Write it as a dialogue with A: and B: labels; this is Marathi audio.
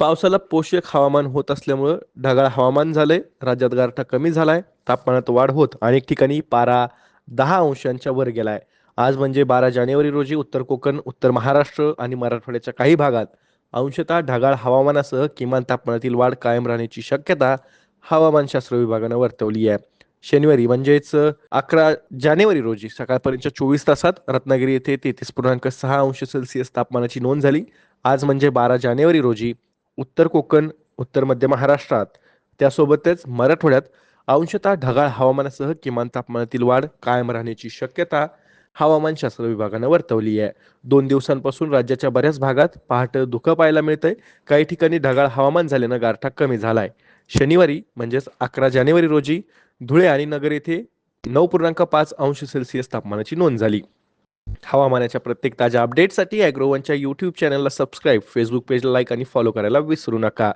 A: पावसाला पोषक हवामान होत असल्यामुळं ढगाळ हवामान झालंय. राज्यात गारठा कमी झालाय. तापमानात वाढ होत अनेक ठिकाणी पारा दहा अंशांच्या वर गेलाय. आज म्हणजे बारा जानेवारी रोजी उत्तर कोकण उत्तर महाराष्ट्र आणि मराठवाड्याच्या काही भागात अंशतः ढगाळ हवामानासह किमान तापमानातील वाढ कायम राहण्याची शक्यता हवामानशास्त्र विभागानं वर्तवली आहे. शनिवारी म्हणजेच अकरा जानेवारी रोजी सकाळपर्यंतच्या चोवीस तासात रत्नागिरी येथे तेहतीस पूर्णांक सहा अंश सेल्सिअस तापमानाची नोंद झाली. आज म्हणजे बारा जानेवारी रोजी उत्तर कोकण उत्तर मध्य महाराष्ट्रात. त्यासोबतच मराठवाड्यात अंशतः ढगाळ हवामानासह किमान तापमानातील वाढ कायम राहण्याची शक्यता हवामानशास्त्र विभागानं वर्तवली आहे. दोन दिवसांपासून राज्याच्या बऱ्याच भागात पहाटे धुकं पाहायला मिळतंय. काही ठिकाणी ढगाळ हवामान झाल्यानं गारठा कमी झालाय. शनिवारी म्हणजेच अकरा जानेवारी रोजी धुळे आणि नगर येथे नऊ पूर्णांक पाच अंश सेल्सिअस तापमानाची नोंद झाली. हवामानाच्या प्रत्येक ताज्या अपडेटसाठी अॅग्रोवनच्या यूट्यूब चॅनलला सबस्क्राईब फेसबुक पेजला लाईक आणि फॉलो करायला विसरू नका.